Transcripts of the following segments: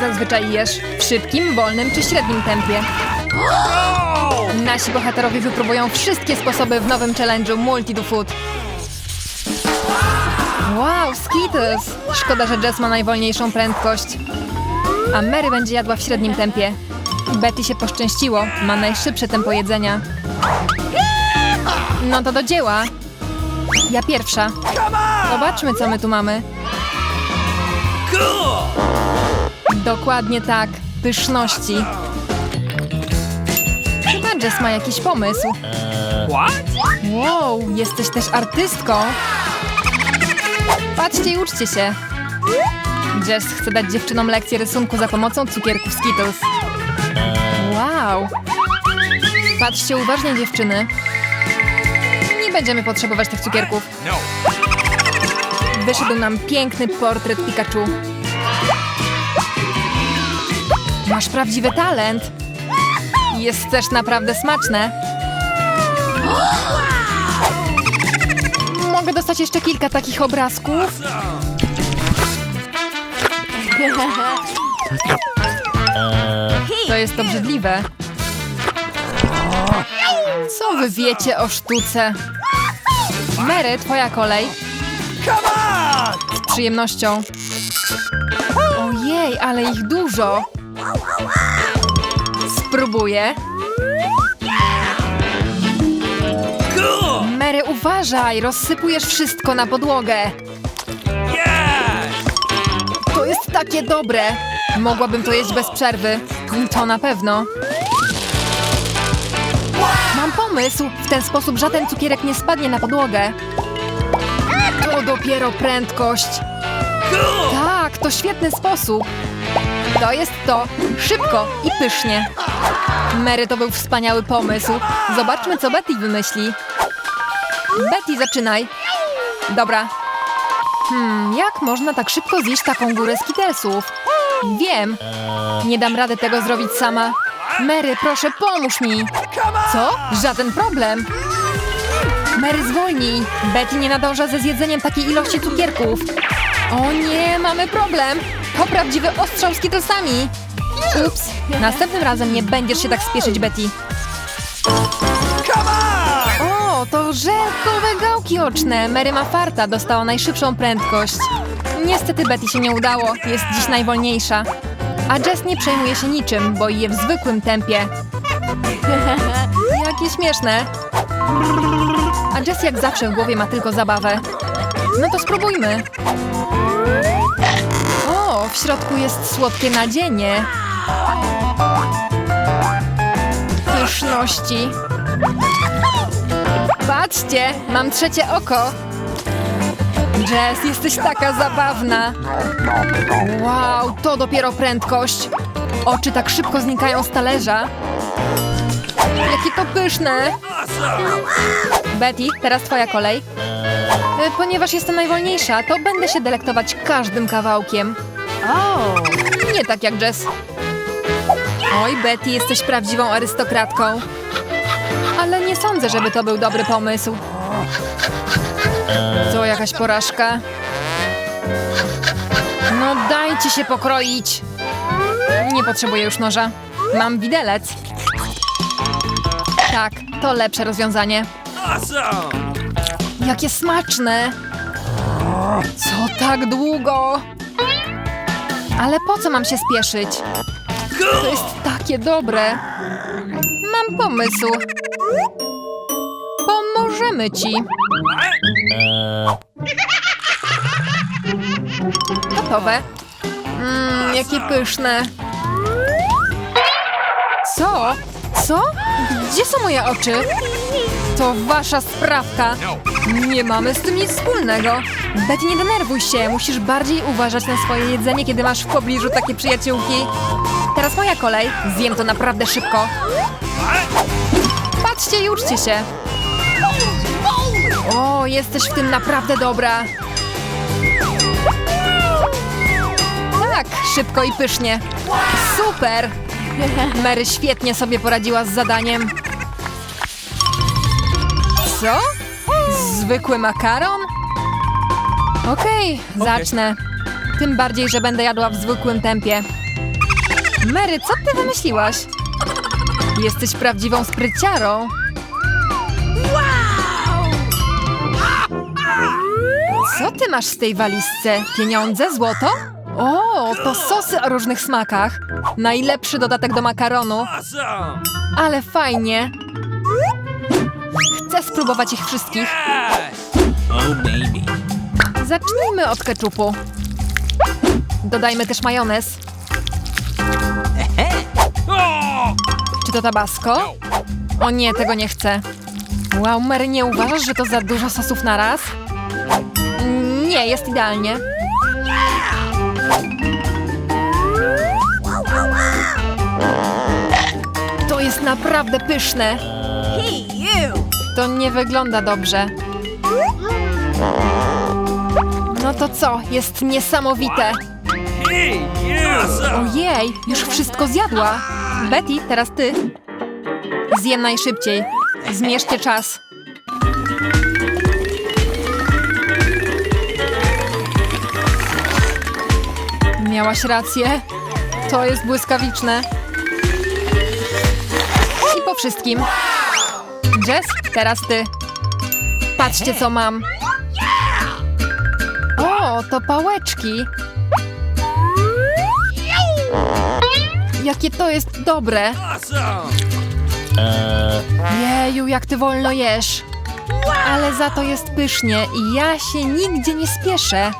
zazwyczaj jesz? W szybkim, wolnym czy średnim tempie? Nasi bohaterowie wypróbują wszystkie sposoby w nowym challenge'u Multi do Food. Wow, Skittles! Szkoda, że Jess ma najwolniejszą prędkość. A Mary będzie jadła w średnim tempie. Betty się poszczęściło, ma najszybsze tempo jedzenia. No to do dzieła. Ja pierwsza. Zobaczmy, co my tu mamy. Dokładnie tak. Pyszności. Chyba Jess ma jakiś pomysł. Wow, jesteś też artystką. Patrzcie i uczcie się. Jess chce dać dziewczynom lekcję rysunku za pomocą cukierków Skittles. Wow. Patrzcie uważnie, dziewczyny. Nie będziemy potrzebować tych cukierków. Wyszedł nam piękny portret Pikachu. Masz prawdziwy talent. Jest też naprawdę smaczne. Mogę dostać jeszcze kilka takich obrazków? To jest obrzydliwe. Co wy wiecie o sztuce? Mary, twoja kolej. Z przyjemnością. Ojej, ale ich dużo. Spróbuję. Mary, uważaj, rozsypujesz wszystko na podłogę. To jest takie dobre. Mogłabym to jeść bez przerwy. To na pewno. Mam pomysł. W ten sposób żaden cukierek nie spadnie na podłogę. To dopiero prędkość. Tak, to świetny sposób. To jest to. Szybko i pysznie. Mary to był wspaniały pomysł. Zobaczmy, co Betty wymyśli. Betty, zaczynaj. Dobra. Hmm, jak można tak szybko zjeść taką górę skitelsów? Wiem. Nie dam rady tego zrobić sama. Mary, proszę, pomóż mi. Co? Żaden problem. Mary, zwolnij. Betty nie nadąża ze zjedzeniem takiej ilości cukierków. O nie, mamy problem. To prawdziwy ostrzał z. Ups, następnym razem nie będziesz się tak spieszyć, Betty. O, to żelkowe gałki oczne. Mary ma farta, dostała najszybszą prędkość. Niestety Betty się nie udało, jest dziś najwolniejsza. A Jess nie przejmuje się niczym, bo je w zwykłym tempie. Jakie śmieszne. A Jess jak zawsze w głowie ma tylko zabawę. No to spróbujmy. W środku jest słodkie nadzienie. Pyszności. Patrzcie, mam trzecie oko. Jess, jesteś taka zabawna. Wow, to dopiero prędkość. Oczy tak szybko znikają z talerza. Jakie to pyszne. Betty, teraz twoja kolej. E, Ponieważ jestem najwolniejsza, to będę się delektować każdym kawałkiem. Nie tak jak Jess. Oj, Betty, jesteś prawdziwą arystokratką. Ale nie sądzę, żeby to był dobry pomysł. Co, jakaś porażka? No dajcie się pokroić. Nie potrzebuję już noża. Mam widelec. Tak, to lepsze rozwiązanie. Jakie smaczne! Co tak długo? Ale po co mam się spieszyć? To jest takie dobre. Mam pomysł. Pomożemy ci. Gotowe. Mmm, jakie pyszne. Co? Co? Gdzie są moje oczy? To wasza sprawka. Nie mamy z tym nic wspólnego. Betty, nie denerwuj się. Musisz bardziej uważać na swoje jedzenie, kiedy masz w pobliżu takie przyjaciółki. Teraz moja kolej. Zjem to naprawdę szybko. Patrzcie i uczcie się. O, jesteś w tym naprawdę dobra. Tak, szybko i pysznie. Super! Mary świetnie sobie poradziła z zadaniem. Co? Zwykły makaron? Okej, zacznę. Tym bardziej, że będę jadła w zwykłym tempie. Mary, co ty wymyśliłaś? Jesteś prawdziwą spryciarą. Co ty masz w tej walizce? Pieniądze? Złoto? O, to sosy o różnych smakach. Najlepszy dodatek do makaronu. Ale fajnie. Chcę spróbować ich wszystkich. Oh, baby. Zacznijmy od keczupu. Dodajmy też majonez. Czy to tabasco? O nie, tego nie chcę. Wow, Mary, nie uważasz, że to za dużo sosów na raz? Nie, jest idealnie. To jest naprawdę pyszne. To nie wygląda dobrze. No to co? Jest niesamowite. Ojej, już wszystko zjadła. Betty, teraz ty. Zjem najszybciej. Zmierzcie czas. Miałaś rację. To jest błyskawiczne. I po wszystkim. Jess, teraz ty. Patrzcie, co mam. To pałeczki. Jakie to jest dobre! Jeju, jak ty wolno jesz! Ale za to jest pysznie i ja się nigdzie nie spieszę.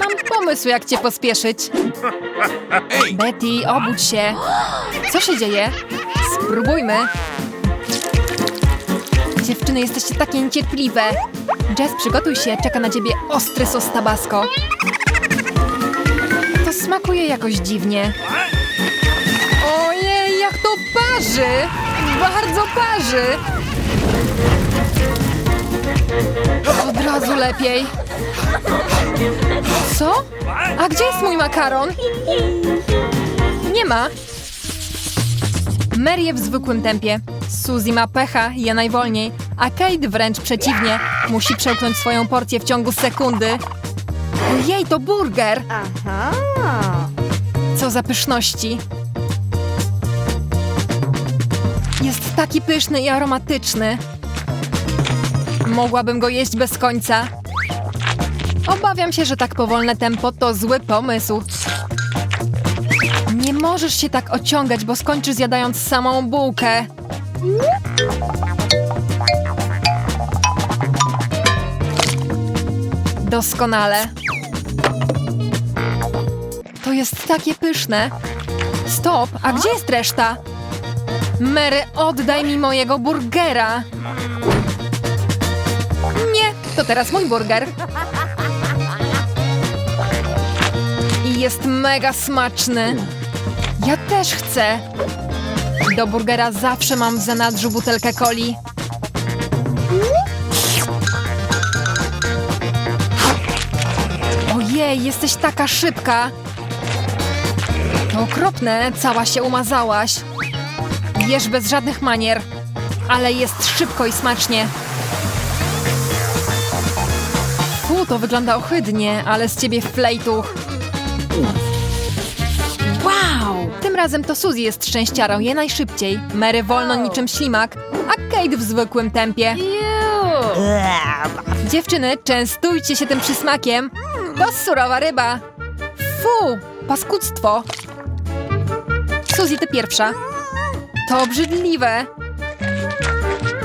Mam pomysł, jak cię pospieszyć. Betty, obudź się. Co się dzieje? Spróbujmy. Dziewczyny, jesteście takie niecierpliwe. Jess, przygotuj się, czeka na ciebie ostry sos tabasco. To smakuje jakoś dziwnie. Ojej, jak to parzy! Bardzo parzy! Od razu lepiej. Co? A gdzie jest mój makaron? Nie ma. Je w zwykłym tempie. Suzy ma pecha, je najwolniej, a Kate wręcz przeciwnie. Musi przełknąć swoją porcję w ciągu sekundy. Ojej, to burger! Co za pyszności. Jest taki pyszny i aromatyczny. Mogłabym go jeść bez końca. Obawiam się, że tak powolne tempo to zły pomysł. Nie możesz się tak ociągać, bo skończysz zjadając samą bułkę. Doskonale. To jest takie pyszne. Stop, a gdzie jest reszta? Mary, oddaj mi mojego burgera. Nie, to teraz mój burger. I jest mega smaczny. Ja też chcę. Do burgera zawsze mam w zanadrzu butelkę coli. Ojej, jesteś taka szybka. To okropne, cała się umazałaś. Jesz bez żadnych manier, ale jest szybko i smacznie. Fu, to wygląda ohydnie, ale z ciebie flejtuch. Wow! Tym razem to Suzy jest szczęściarą, je najszybciej. Mary wolno niczym ślimak, a Kate w zwykłym tempie. Dziewczyny, częstujcie się tym przysmakiem. To surowa ryba. Fu, paskudztwo. Suzy, ty pierwsza. To obrzydliwe.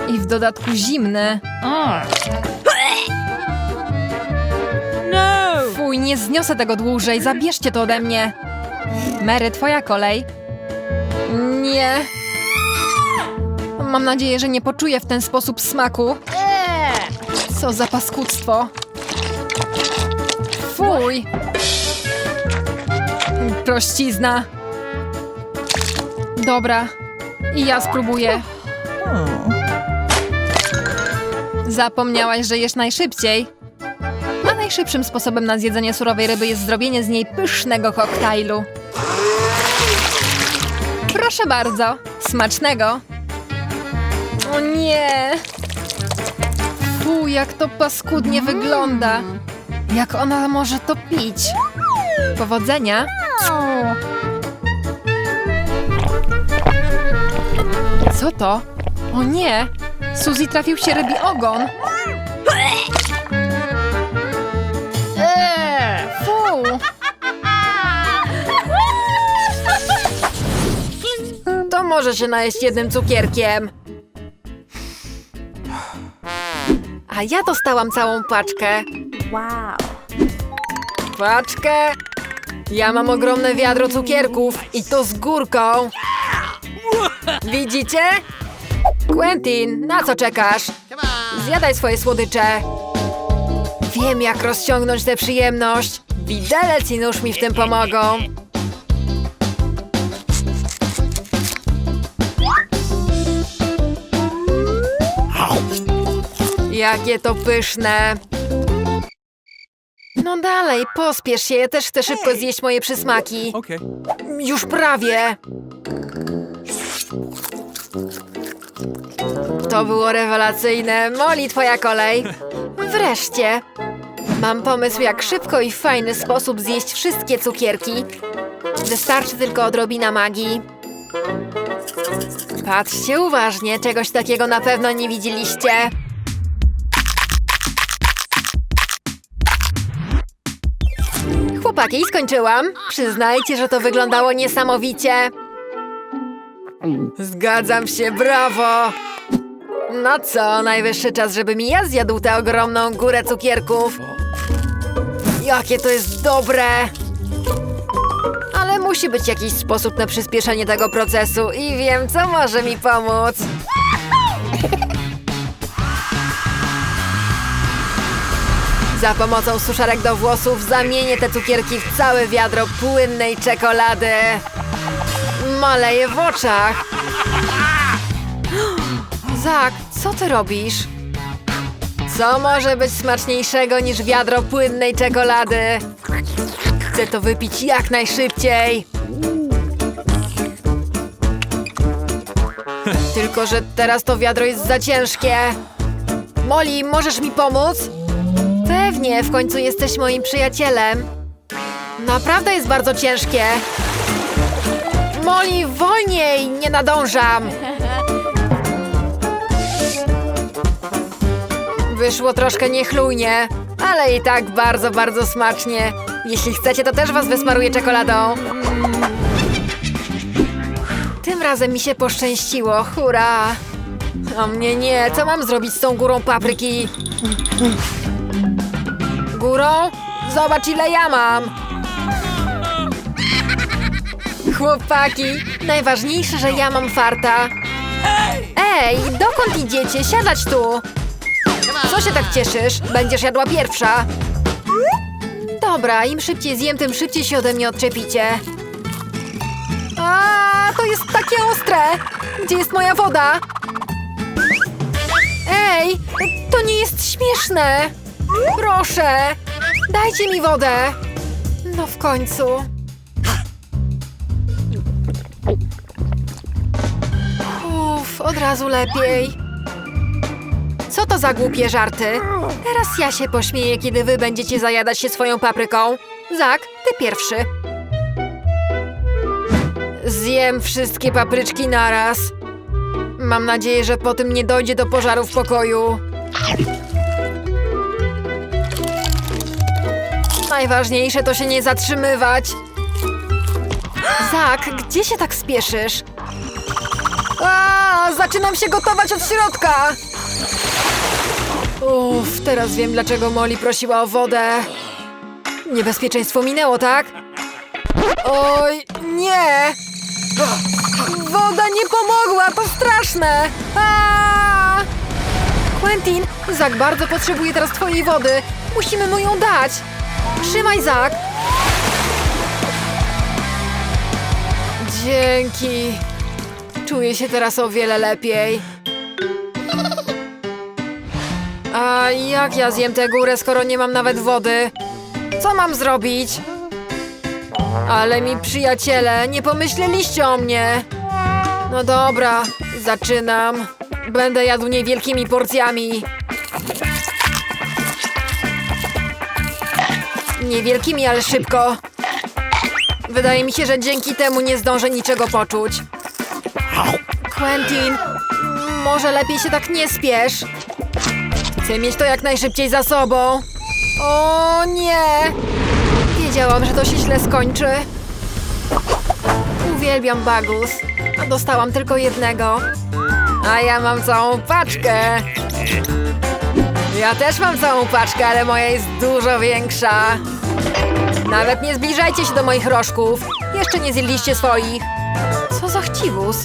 I w dodatku zimne. Fuj, nie zniosę tego dłużej. Zabierzcie to ode mnie. Mary, twoja kolej. Nie. Mam nadzieję, że nie poczuję w ten sposób smaku. Co za paskudztwo. Fuj. Prościzna. Dobra. I ja spróbuję. Zapomniałaś, że jesz najszybciej. A najszybszym sposobem na zjedzenie surowej ryby jest zrobienie z niej pysznego koktajlu. Proszę bardzo, smacznego. O nie! Fu, jak to paskudnie wygląda. Jak ona może to pić? Powodzenia. Co to? O nie! Suzy trafił się rybi ogon. Fu! To może się najeść jednym cukierkiem. A ja dostałam całą paczkę. Wow. Paczkę? Ja mam ogromne wiadro cukierków i to z górką. Widzicie? Quentin, na co czekasz? Zjadaj swoje słodycze. Wiem, jak rozciągnąć tę przyjemność. Widelec i nóż mi w tym pomogą. Jakie to pyszne. No dalej, pospiesz się, ja też chcę szybko zjeść moje przysmaki. Okay. Już prawie. To było rewelacyjne. Moli, twoja kolej. Wreszcie. Mam pomysł, jak szybko i w fajny sposób zjeść wszystkie cukierki. Wystarczy tylko odrobina magii. Patrzcie uważnie, czegoś takiego na pewno nie widzieliście. Chłopaki, skończyłam. Przyznajcie, że to wyglądało niesamowicie. Zgadzam się, brawo! No co, najwyższy czas, żebym ja zjadł tę ogromną górę cukierków. Jakie to jest dobre! Ale musi być jakiś sposób na przyspieszenie tego procesu i wiem, co może mi pomóc. Za pomocą suszarek do włosów zamienię te cukierki w całe wiadro płynnej czekolady. Maleję w oczach. Zak, co ty robisz? Co może być smaczniejszego niż wiadro płynnej czekolady? Chcę to wypić jak najszybciej. Tylko, że teraz to wiadro jest za ciężkie. Molly, możesz mi pomóc? Pewnie, w końcu jesteś moim przyjacielem. Naprawdę jest bardzo ciężkie. Molly, wolniej! Nie nadążam! Wyszło troszkę niechlujnie, ale i tak bardzo, bardzo smacznie. Jeśli chcecie, to też was wysmaruję czekoladą. Tym razem mi się poszczęściło, hurra! O mnie nie, co mam zrobić z tą górą papryki? Zobacz ile ja mam! Chłopaki, najważniejsze, że ja mam farta. Ej, dokąd idziecie? Siadać tu! Co się tak cieszysz? Będziesz jadła pierwsza. Dobra, im szybciej zjem, tym szybciej się ode mnie odczepicie. A, to jest takie ostre! Gdzie jest moja woda? Ej, to nie jest śmieszne! Proszę, dajcie mi wodę. No w końcu. Uff, od razu lepiej. Co to za głupie żarty? Teraz ja się pośmieję, kiedy wy będziecie zajadać się swoją papryką. Zak, ty pierwszy. Zjem wszystkie papryczki naraz. Mam nadzieję, że po tym nie dojdzie do pożaru w pokoju. Najważniejsze to się nie zatrzymywać. Zak, gdzie się tak spieszysz? A, zaczynam się gotować od środka! Uff, teraz wiem, dlaczego Molly prosiła o wodę. Niebezpieczeństwo minęło, tak? Oj, nie! Woda nie pomogła, to straszne! A! Quentin, Zak bardzo potrzebuje teraz twojej wody. Musimy mu ją dać. Trzymaj, Zak. Dzięki. Czuję się teraz o wiele lepiej. A jak ja zjem tę górę, skoro nie mam nawet wody? Co mam zrobić? Ale mi przyjaciele, nie pomyśleliście o mnie. No dobra, zaczynam. Będę jadł niewielkimi porcjami. Niewielkimi, ale szybko. Wydaje mi się, że dzięki temu nie zdążę niczego poczuć. Quentin, może lepiej się tak nie spiesz. Chcę mieć to jak najszybciej za sobą. O nie! Wiedziałam, że to się źle skończy. Uwielbiam bagus, a dostałam tylko jednego. A ja mam całą paczkę. Ja też mam całą paczkę, ale moja jest dużo większa. Nawet nie zbliżajcie się do moich rożków. Jeszcze nie zjedliście swoich. Co za chciwus.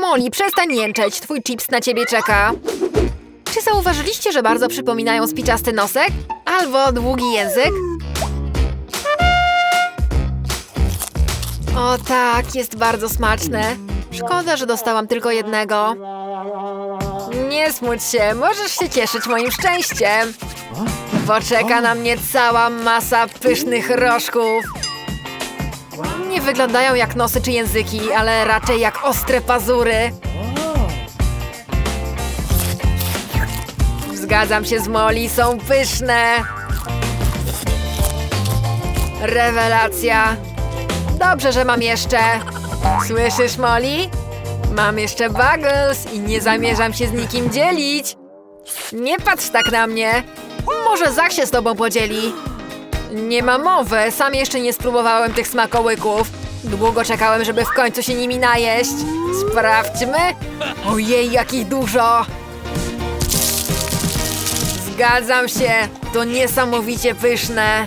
Molly, przestań jęczeć. Twój chips na ciebie czeka. Czy zauważyliście, że bardzo przypominają spiczasty nosek? Albo długi język? O tak, jest bardzo smaczne. Szkoda, że dostałam tylko jednego. Nie smuć się, możesz się cieszyć moim szczęściem. Bo czeka na mnie cała masa pysznych rożków. Nie wyglądają jak nosy czy języki, ale raczej jak ostre pazury. Zgadzam się z Molly, są pyszne. Rewelacja. Dobrze, że mam jeszcze. Słyszysz, Molly? Mam jeszcze bagels i nie zamierzam się z nikim dzielić. Nie patrz tak na mnie. Może Zach się z tobą podzieli. Nie ma mowy, sam jeszcze nie spróbowałem tych smakołyków. Długo czekałem, żeby w końcu się nimi najeść. Sprawdźmy. Ojej, jakich dużo. Zgadzam się, to niesamowicie pyszne.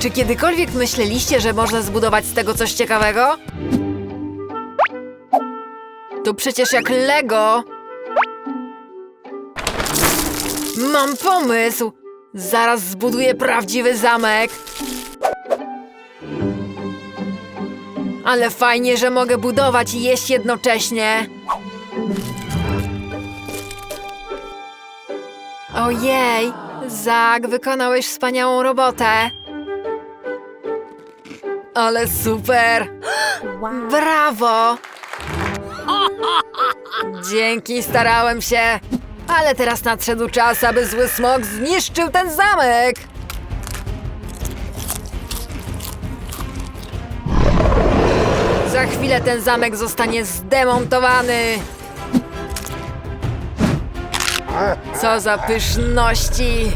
Czy kiedykolwiek myśleliście, że można zbudować z tego coś ciekawego? To przecież jak Lego. Mam pomysł! Zaraz zbuduję prawdziwy zamek. Ale fajnie, że mogę budować i jeść jednocześnie. Ojej, Zak, wykonałeś wspaniałą robotę. Ale super! Brawo! Dzięki, starałem się. Ale teraz nadszedł czas, aby zły smok zniszczył ten zamek. Za chwilę ten zamek zostanie zdemontowany. Co za pyszności!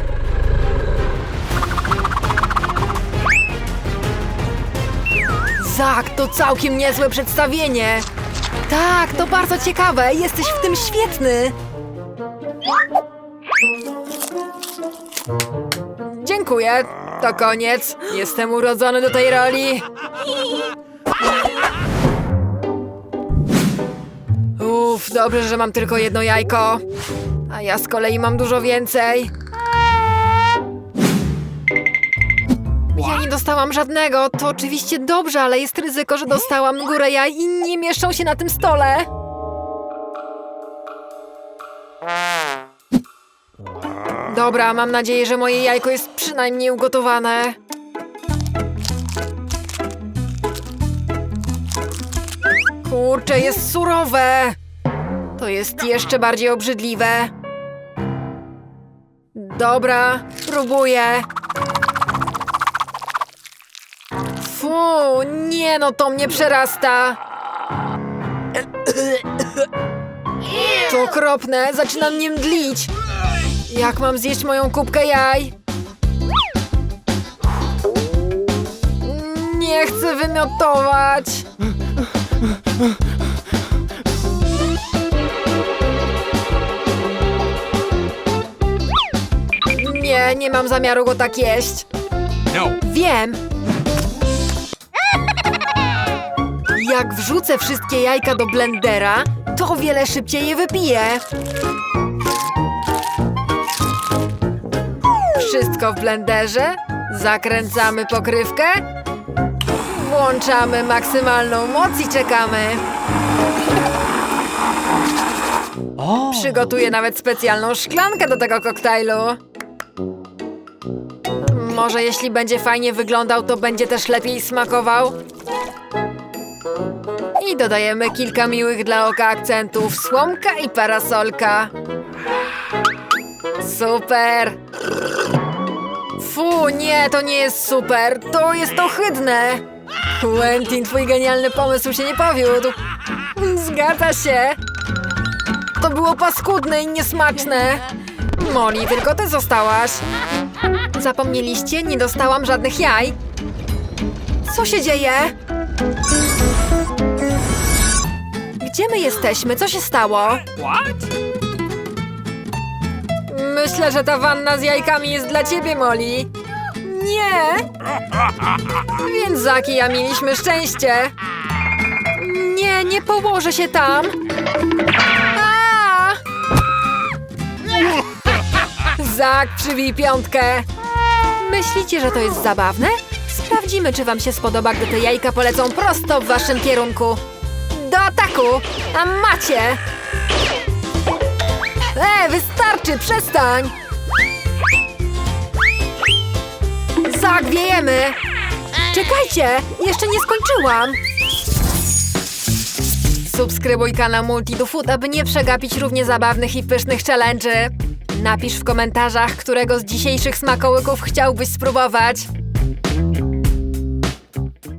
Zak, to całkiem niezłe przedstawienie. Tak, to bardzo ciekawe. Jesteś w tym świetny. Dziękuję. To koniec. Jestem urodzony do tej roli. Uff, dobrze, że mam tylko jedno jajko. A ja z kolei mam dużo więcej. Ja nie dostałam żadnego. To oczywiście dobrze, ale jest ryzyko, że dostałam górę jaj i nie mieszczą się na tym stole. Dobra, mam nadzieję, że moje jajko jest przynajmniej ugotowane. Kurczę, jest surowe. To jest jeszcze bardziej obrzydliwe. Dobra, próbuję. Fu, nie no, to mnie przerasta. To okropne, zaczyna mnie mdlić. Jak mam zjeść moją kubkę jaj? Nie chcę wymiotować. Nie, nie mam zamiaru go tak jeść. No. Wiem. Jak wrzucę wszystkie jajka do blendera, to o wiele szybciej je wypiję. Wszystko w blenderze. Zakręcamy pokrywkę. Włączamy maksymalną moc i czekamy. Przygotuję nawet specjalną szklankę do tego koktajlu. Może jeśli będzie fajnie wyglądał, to będzie też lepiej smakował. I dodajemy kilka miłych dla oka akcentów. Słomka i parasolka. Super! Nie, to nie jest super. To jest ohydne. Quentin, twój genialny pomysł się nie powiódł. Zgadza się. To było paskudne i niesmaczne. Molly, tylko ty zostałaś. Zapomnieliście? Nie dostałam żadnych jaj. Co się dzieje? Gdzie my jesteśmy? Co się stało? Myślę, że ta wanna z jajkami jest dla ciebie, Molly. Nie! Więc Zaki i ja mieliśmy szczęście. Nie, nie położę się tam. A! Zak, przybij piątkę. Myślicie, że to jest zabawne? Sprawdzimy, czy wam się spodoba, gdy te jajka polecą prosto w waszym kierunku. Do ataku! A macie! E, wystarczy, przestań! Zak, wiejemy! Czekajcie, jeszcze nie skończyłam! Subskrybuj kanał Multi do Food, aby nie przegapić równie zabawnych i pysznych challenge'y. Napisz w komentarzach, którego z dzisiejszych smakołyków chciałbyś spróbować.